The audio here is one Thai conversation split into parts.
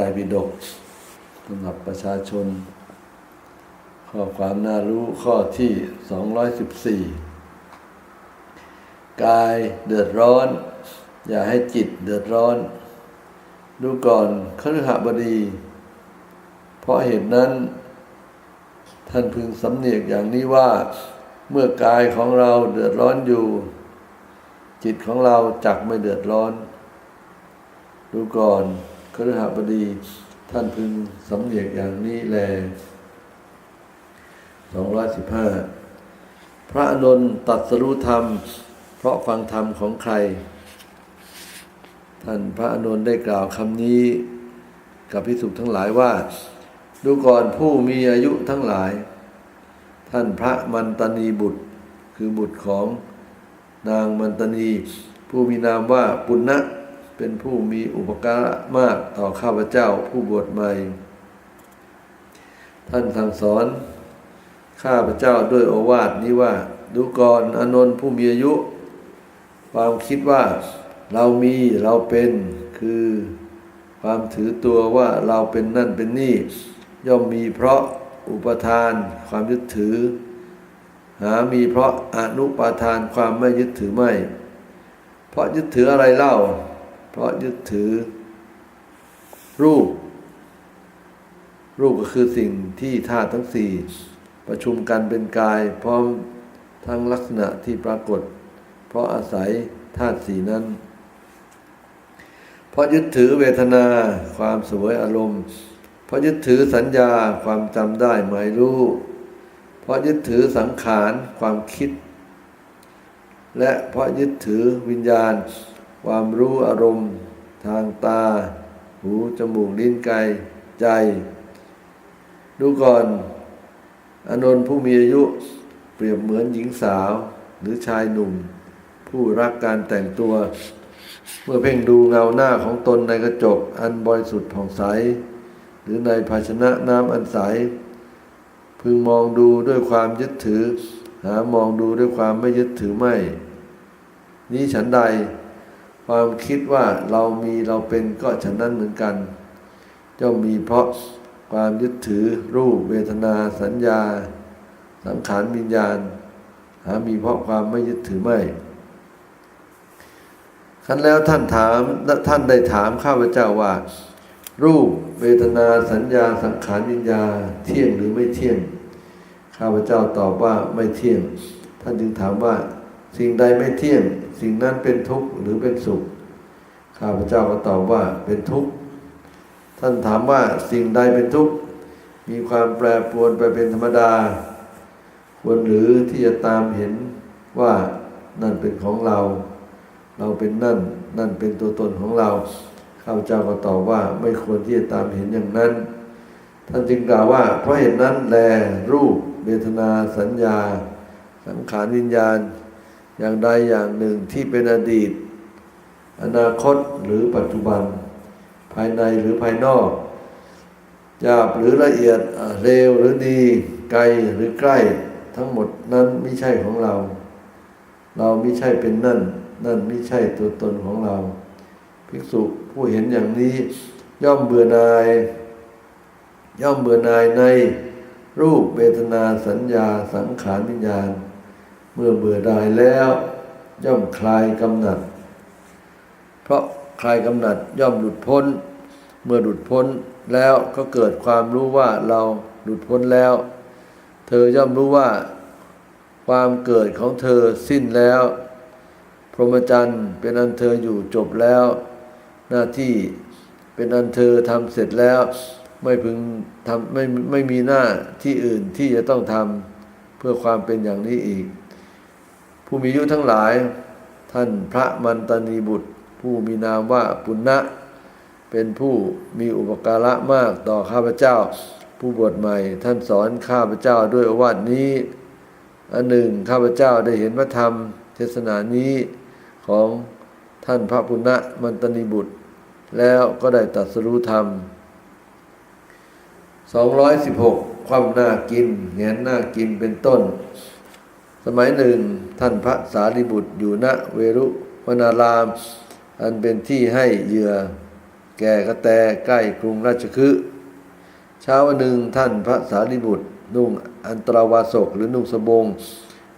ไตรปิฎกสำหรับประชาชน ข้อความน่ารู้ข้อที่ 214 กายเดือดร้อน อย่าให้จิตเดือดร้อน ดูก่อนคฤหบดี เพราะเหตุนั้น ท่านพึงสำเนียกอย่างนี้ว่า เมื่อกายของเราเดือดร้อนอยู่ จิตของเราจักไม่เดือดร้อน ดูก่อน คฤหบดีท่านพึงสำเนียกอย่างนี้แลสองร้อยสิบห้าพระอนนตัดสรู้ธรรม เพราะฟังธรรมของใคร ท่านพระอนนได้กล่าวคำนี้ กับพิสุทั้งหลายว่า ดูก่อนผู้มีอายุทั้งหลาย ท่านพระมันตนีบุตร คือบุตรของนางมันตนี ผู้มีนามว่าปุณณะ เป็นผู้มีอุปการะมากต่อข้าพเจ้าผู้บวชใหม่ ท่านสั่งสอน ข้าพเจ้าด้วยโอวาทนี้ว่า ดูก่อนอนนท์ผู้มีอายุ ความคิดว่าเรามีเราเป็นคือความถือตัวว่าเราเป็นนั่นเป็นนี่ ย่อมมีเพราะอุปทาน ความยึดถือ หามีเพราะอนุปาทานความไม่ยึดถือไม่ เพราะยึดถืออะไรเล่า เพราะยึดถือ รูป รูปก็คือสิ่งที่ธาตุทั้งสี่ประชุมกันเป็นกาย พร้อมทั้งลักษณะที่ปรากฏ เพราะอาศัยธาตุสีนั้น เพราะยึดถือเวทนาความสวยอารมณ์ เพราะยึดถือสัญญาความจำได้หมายรู้ เพราะยึดถือสังขารความคิด และเพราะยึดถือวิญญาณ ความรู้อารมณ์ ทางตา หู จมูก ลิ้นกาย ใจ ดูก่อนอานนท์ผู้มีอายุเปรียบเหมือนหญิงสาว หรือชายหนุ่ม ผู้รักการแต่งตัว เมื่อเพ่งดูเงาหน้าของตนในกระจก อันบริสุทธิ์ผ่องใส หรือในภาชนะน้ำอันใส พึงมองดูด้วยความยึดถือ หามองดูด้วยความไม่ยึดถือไม่ นี้ฉันใด ความคิดว่าเรามีเราเป็นก็ฉันนั้นเหมือนกันย่อมมีเพราะความยึดถือรูปเวทนาสัญญา สังขารวิญญาณ หามีเพราะความไม่ยึดถือไม่ครั้นแล้วท่านถามท่านได้ถามข้าพเจ้าว่า รูปเวทนาสัญญาสังขารวิญญาเที่ยงหรือไม่เที่ยง ข้าพเจ้าตอบว่าไม่เที่ยง ท่านจึงถามว่า สิ่งใดไม่เที่ยง สิ่งนั้นเป็นทุกข์หรือเป็นสุข ข้าพเจ้าก็ตอบว่าเป็นทุกข์ ท่านถามว่าสิ่งใดเป็นทุกข์ มีความแปรปรวนไปเป็นธรรมดา ควรหรือที่จะตามเห็นว่านั่นเป็นของเรา เราเป็นนั่น นั่นเป็นตัวตนของเรา ข้าพเจ้าก็ตอบว่าไม่ควรที่จะตามเห็นอย่างนั้น ท่านจึงกล่าวว่า เพราะเหตุนั้นแลรูปเวทนาสัญญา สังขารวิญญาณ อย่างใดอย่างหนึ่งที่เป็นอดีต อนาคตหรือปัจจุบัน ภายในหรือภายนอกหยาบหรือละเอียดเร็วหรือดี ไกลหรือใกล้ ทั้งหมดนั้นไม่ใช่ของเรา เราไม่ใช่เป็นนั่น นั่นไม่ใช่ตัวตนของเรา ภิกษุผู้เห็นอย่างนี้ ย่อมเบื่อนาย ย่อมเบื่อนายในรูปเวทนาสัญญาสังขารวิญญาณ มื่อเบื่อหน่ายแล้ว ย่อมคลายกำหนัด เพราะคลายกำหนัดย่อมหลุดพ้น เมื่อหลุดพ้นแล้วก็เกิดความรู้ว่าเราหลุดพ้นแล้ว เธอย่อมรู้ว่า ความเกิดของเธอสิ้นแล้ว พรหมจรรย์เป็นอันเธออยู่จบแล้ว หน้าที่เป็นอันเธอทำเสร็จแล้ว ไม่พึงทำไม่ไม่มีหน้าที่อื่นที่จะต้องทำเพื่อความเป็นอย่างนี้อีก ผู้มีอายุทั้งหลาย ท่านพระมันตนีบุตร ผู้มีนามว่าปุณณะเป็นผู้มีอุปการะมากต่อข้าพเจ้า ผู้บวชใหม่ ท่านสอนข้าพเจ้าด้วยอวาทนี้อันหนึ่งข้าพเจ้าได้เห็นพระธรรม เทศนานี้ของท่านพระปุณณะมันตนีบุตร แล้วก็ได้ตรัสรู้ธรรม 216 ความน่ากินแงนน่ากินเป็นต้น มัยหนึ่งท่านพระสารีบุตรอยู่ณเวรุวนาราม อันเป็นที่ให้เหยื่อ แก่กระแตใกล้กรุงราชคฤห์เช้าวันหนึ่งท่านพระสารีบุตร นุ่งอันตราวาสกหรือนุ่งสบง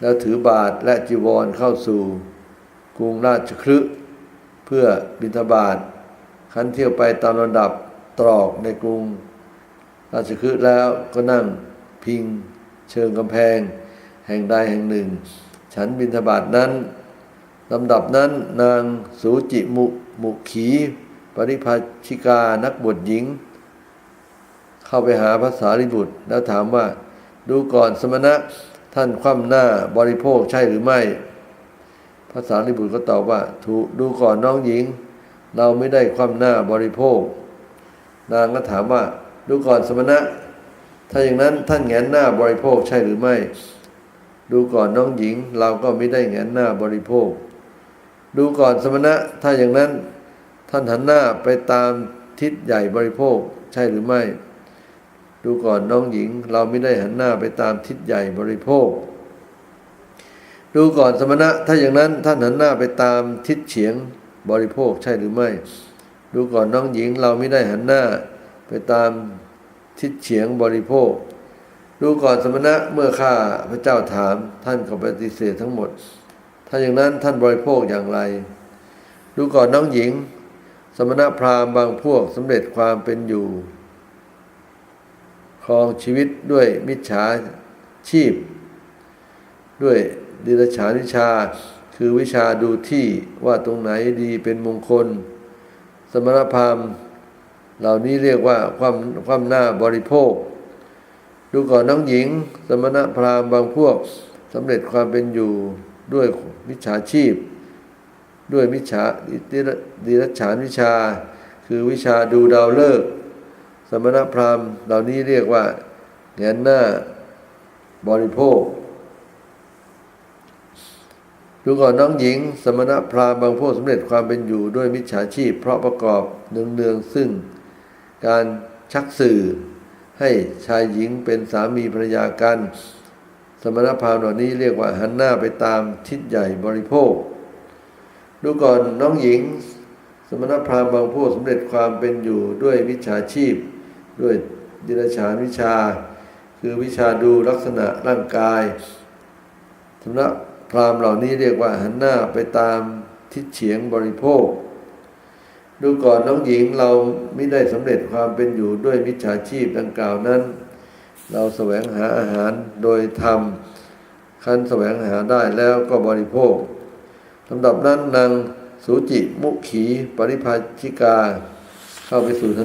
แล้วถือบาทและจีวรเข้าสู่ กรุงราชคฤห์เพื่อบิณฑบาตขันเที่ยวไปตามลำดับตรอกในกรุง ราชคฤห์แล้วก็นั่งพิงเชิงกำแพง แห่งใดแห่งหนึ่ง ฉันบิณฑบาตนั้นลำดับนั้นนางสูจิมุมุขีปริภาชิกานักบวชหญิง เข้าไปหาพระสารีบุตร แล้วถามว่า ดูก่อนสมณะท่านคว่ำหน้าบริโภคใช่หรือไม่พระสารีบุตรก็ตอบว่า ถูกดูก่อนน้องหญิง เราไม่ได้คว่ำหน้าบริโภค นางก็ถามว่า ดูก่อนสมณะ ถ้าอย่างนั้นท่านแงนหน้าบริโภคใช่หรือไม่ ดูก่อนน้องหญิงเราก็ไม่ได้แงนหน้าบริโภค ดูก่อนสมณะถ้าอย่างนั้น ท่านหันหน้าไปตามทิศใหญ่บริโภคใช่หรือไม่ ดูก่อนน้องหญิง เราไม่ได้หันหน้าไปตามทิศใหญ่บริโภค ดูก่อนสมณะถ้าอย่างนั้นท่านหันหน้าไปตามทิศเฉียงบริโภคใช่หรือไม่ ดูก่อนน้องหญิงเราไม่ได้หันหน้าไปตามทิศเฉียงบริโภค ดูก่อนสมณะเมื่อข้าพระเจ้าถาม ท่านก็ปฏิเสธทั้งหมด ถ้าอย่างนั้นท่านบริโภคอย่างไร ดูก่อนน้องหญิง สมณะพราหมณ์บางพวกสำเร็จความเป็นอยู่ครองชีวิตด้วยมิจฉาชีพ ด้วยดิลฉานวิชา คือวิชาดูที่ว่าตรงไหนดีเป็นมงคล สมณพราหมณ์เหล่านี้เรียกว่าความความหน้าบริโภค ดูก่อนน้องหญิง สมณพราหมณ์บางพวกสำเร็จความเป็นอยู่ด้วยมิจฉาชีพ ด้วยมิจฉาดิรัจฉานวิชา คือวิชาดูดาวฤกษ์สมณพราหมณ์เหล่านี้เรียกว่าแงนหน้าบริโภคดูก่อนน้องหญิง สมณพราหมณ์บางพวกสำเร็จความเป็นอยู่ด้วยมิจฉาชีพ เพราะประกอบเนืองๆซึ่งการชักสื่อ ให้ชายหญิงเป็นสามีภรรยากัน สมณพราหมณ์เหล่านี้เรียกว่าหันหน้าไปตามทิศใหญ่บริโภค ดูก่อนน้องหญิง สมณพราหมณ์บางพวกสำเร็จความเป็นอยู่ด้วยมิจฉาชีพ ด้วยดิลฉานวิชา คือวิชาดูลักษณะร่างกายสำนักพราหมณ์เหล่านี้เรียกว่าหันหน้าไปตามทิศเฉียงบริโภค ดูก่อนน้องหญิงเราไม่ได้สำเร็จความเป็นอยู่ด้วยมิจฉาชีพดังกล่าวนั้น เราแสวงหาอาหารโดยธรรมคันแสวงหาได้แล้วก็บริโภคลำดับนั้นนางสูจิมุขีปริภาชิกา เข้าไปสู่ถ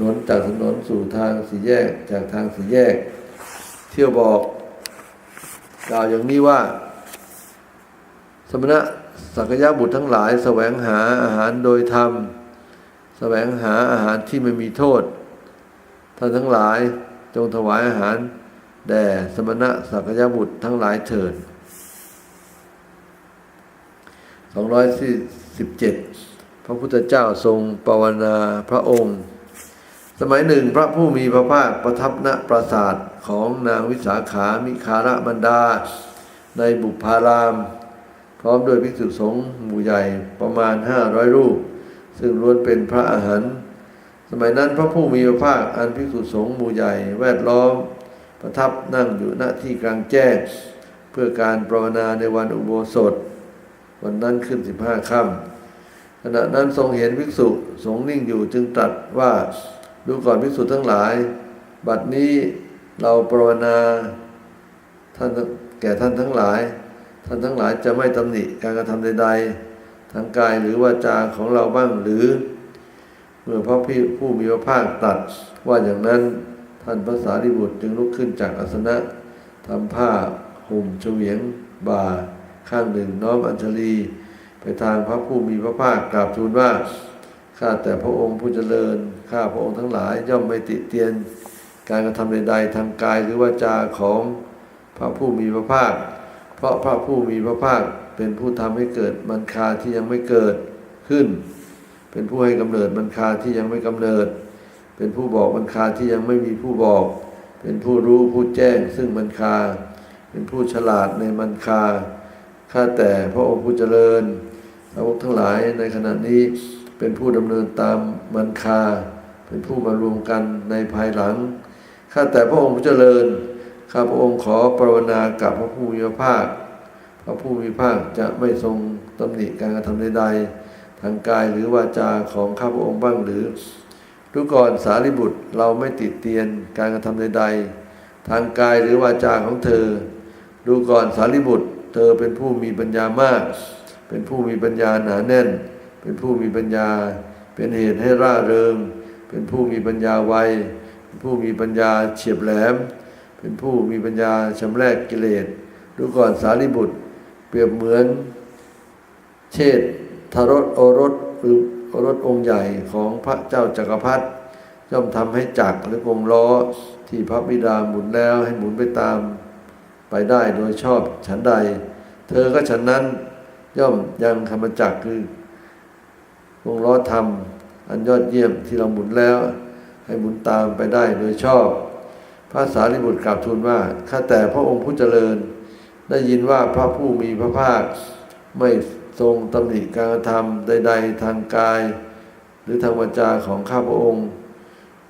นนจากถนนสู่ทางสี่แยกจากทางสี่แยก เที่ยวบอกกล่าวอย่างนี้ว่า สมณะสักยะบุตรทั้งหลายแสวงหาอาหารโดยธรรม แสวงหาอาหารที่ไม่มีโทษ ท่านทั้งหลายจงถวายอาหาร แด่สมณะสักยะบุตรทั้งหลายเถิด247 พระพุทธเจ้าทรงปวารณาพระองค์ สมัยหนึ่งพระผู้มีพระภาคประทับณปราสาทของนางวิสาขามิคาระมันดา ในบุพาราม พร้อมด้วยภิกษุสงฆ์หมู่ใหญ่ประมาณห้าร้อยรูป ซึ่งล้วนเป็นพระอาหารสมัยนั้นพระผู้มีพระภาคอันภิกษุสงฆ์หมู่ใหญ่แวดล้อม ประทับนั่งอยู่ณที่กลางแจ้ง เพื่อการปรวนาในวันอุโบสถ วันนั้นขึ้นสิบห้าค่ำขณะนั้นทรงเห็นภิกษุสงฆ์นิ่งอยู่จึงตรัสว่าดูก่อนภิกษุทั้งหลาย บัดนี้เราปรวนาท่านแก่ท่านทั้งหลาย ท่านทั้งหลายจะไม่ตำหนิการกระทำใด ๆ ทางกายหรือวาจาของเราบ้างหรือ เมื่อพระผู้มีพระภาคตรัสว่าอย่างนั้นท่านพระสารีบุตรจึงลุกขึ้นจากอาสนะทำผ้าห่มเฉวียงบ่า ข้างหนึ่งน้อมอัญชลี ไปทางพระผู้มีพระภาคกราบทูลว่าข้าแต่พระองค์ผู้เจริญข้าพระองค์ทั้งหลายย่อมไม่ติเตียน การกระทำใดๆทางกายหรือวาจาของพระผู้มีพระภาค เพราะพระผู้มีพระภาค เป็นผู้ทำให้เกิดมันคาที่ยังไม่เกิดขึ้น เป็นผู้ให้กำเนิดมันคาที่ยังไม่กำเนิด เป็นผู้บอกมันคาที่ยังไม่มีผู้บอก เป็นผู้รู้ผู้แจ้งซึ่งมันคาเป็นผู้ฉลาดในมันคาข้าแต่พระองค์ผู้เจริญสาวกทั้งหลายในขณะนี้เป็นผู้ดำเนินตามมันคาเป็นผู้มารวมกันในภายหลังข้าแต่พระองค์ผู้เจริญข้าพระองค์ขอปรานากับพระผู้มีพระภาค พระผู้มีพระภาคจะไม่ทรงตำหนิการกระทำใดๆทางกายหรือวาจาของข้าพระองค์บ้างหรือดูก่อนสารีบุตรเราไม่ติดเตียนการกระทำใดๆทางกายหรือวาจาของเธอ ดูก่อนสารีบุตร เธอเป็นผู้มีปัญญามาก เป็นผู้มีปัญญาหนาแน่น เป็นผู้มีปัญญา เป็นเหตุให้ร่าเริง เป็นผู้มีปัญญาไวเป็นผู้มีปัญญาเฉียบแหลม เป็นผู้มีปัญญาชำแรกกิเลสดูก่อนสารีบุตร ปรียบเหมือน เชษฐรสโอรสหรือโอรสองค์ใหญ่ของพระเจ้าจักรพรรดิย่อมทำให้จักรหรือวงล้อที่พระบิดาหมุนแล้วให้หมุนไปตาม ไปได้โดยชอบฉันใด เธอก็ฉันนั้นย่อมยังธรรมจักรคือวงล้อธรรม อันยอดเยี่ยมที่เราหมุนแล้ว ให้หมุนตามไปได้โดยชอบ พระสารีบุตรกราบทูลว่าข้าแต่พระองค์ผู้เจริญ ได้ยินว่าพระผู้มีพระภาค ไม่ทรงตำหนิการกระทำใด ๆ ทางกาย หรือทางวาจาของข้าพระองค์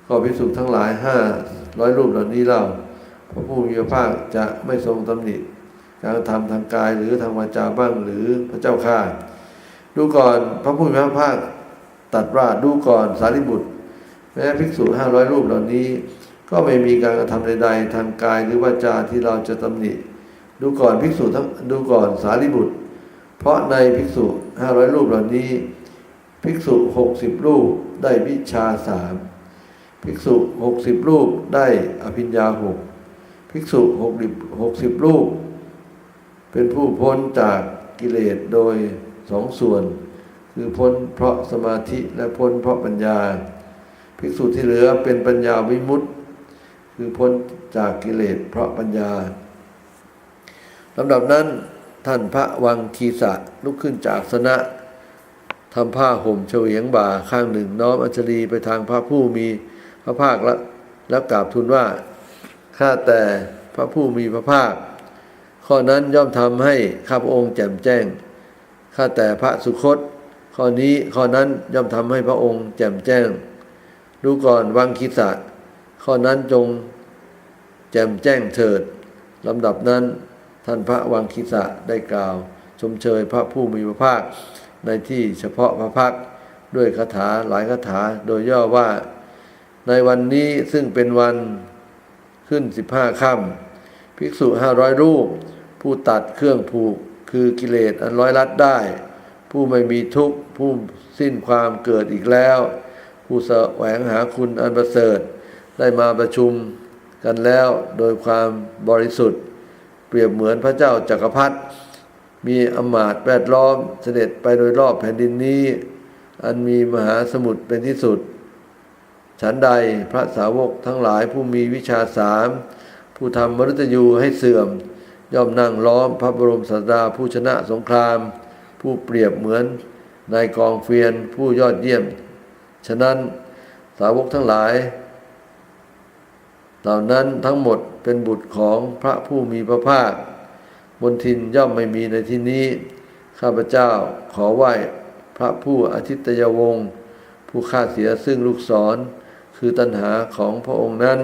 ก็พิสุทั้งหลายห้าร้อยรูปเหล่านี้เล่าพระผู้มีพระภาคจะไม่ทรงตำหนิการกระทำทางกายหรือทางวาจาบ้างหรือพระเจ้าข้าดูก่อนพระผู้มีพระภาคตัดว่าดูก่อนสารีบุตร แม้ภิกษุห้าร้อยรูปเหล่านี้ ก็ไม่มีการกระทำใด ๆ ทางกายหรือวาจาที่เราจะตำหนิ ดูก่อนภิกษุทั้งดูก่อนสารีบุตร เพราะในภิกษุห้าร้อยรูปเหล่านี้ ภิกษุหกสิบรูปได้วิชาสามภิกษุหกสิบรูปได้อภิญญาหกภิกษุหกสิบหกสิบรูป เป็นผู้พ้นจากกิเลสโดยสองส่วน คือพ้นเพราะสมาธิและพ้นเพราะปัญญา ภิกษุที่เหลือเป็นปัญญาวิมุตติคือพ้นจากกิเลสเพราะปัญญา ลำดับนั้นท่านพระวังคีสะลุกขึ้นจากสนะทำผ้าห่มเฉวียงบ่าข้างหนึ่งน้อมอัญชลีไปทางพระผู้มีพระภาคแล้วแล้วกราบทูลว่าข้าแต่พระผู้มีพระภาค ข้อนั้นย่อมทำให้ข้าพระองค์แจ่มแจ้งข้าแต่พระสุคต ข้อนี้ข้อนั้นย่อมทำให้พระองค์แจ่มแจ้งดูก่อนวังคิสะข้อนั้นจงแจ่มแจ้งเถิดลำดับนั้น ท่านพระวังคิสะได้กล่าว ชมเชยพระผู้มีพระภาค ในที่เฉพาะพระพักด้วยคาถาหลายคาถาโดยย่อว่า ในวันนี้ซึ่งเป็นวันขึ้นสิบห้าค่ำภิกษุห้าร้อยรูป ผู้ตัดเครื่องผูกคือกิเลสอันร้อยลัดได้ ผู้ไม่มีทุกข์ผู้สิ้นความเกิดอีกแล้ว ผู้แสวงหาคุณอันประเสริฐ ได้มาประชุมกันแล้วโดยความบริสุทธิ์ เปรียบเหมือนพระเจ้าจักรพรรดิมีอมาตย์แวดล้อมเสด็จไปโดยรอบแผ่นดินนี้ อันมีมหาสมุทรเป็นที่สุด ฉันใดพระสาวกทั้งหลายผู้มีวิชาสามผู้ทำมรุตยูให้เสื่อม ย่อมนั่งล้อมพระบรมศาสดาผู้ชนะสงคราม ผู้เปรียบเหมือนนายกองเฟียนผู้ยอดเยี่ยม ฉะนั้นสาวกทั้งหลาย เหล่านั้นทั้งหมดเป็นบุตรของพระผู้มีพระภาคบนทินย่อมไม่มีในที่นี้ ข้าพเจ้าขอไหว้พระผู้อาทิตยวงศ์ผู้ฆ่าเสียซึ่งลูกศร คือตัณหาของพระองค์นั้น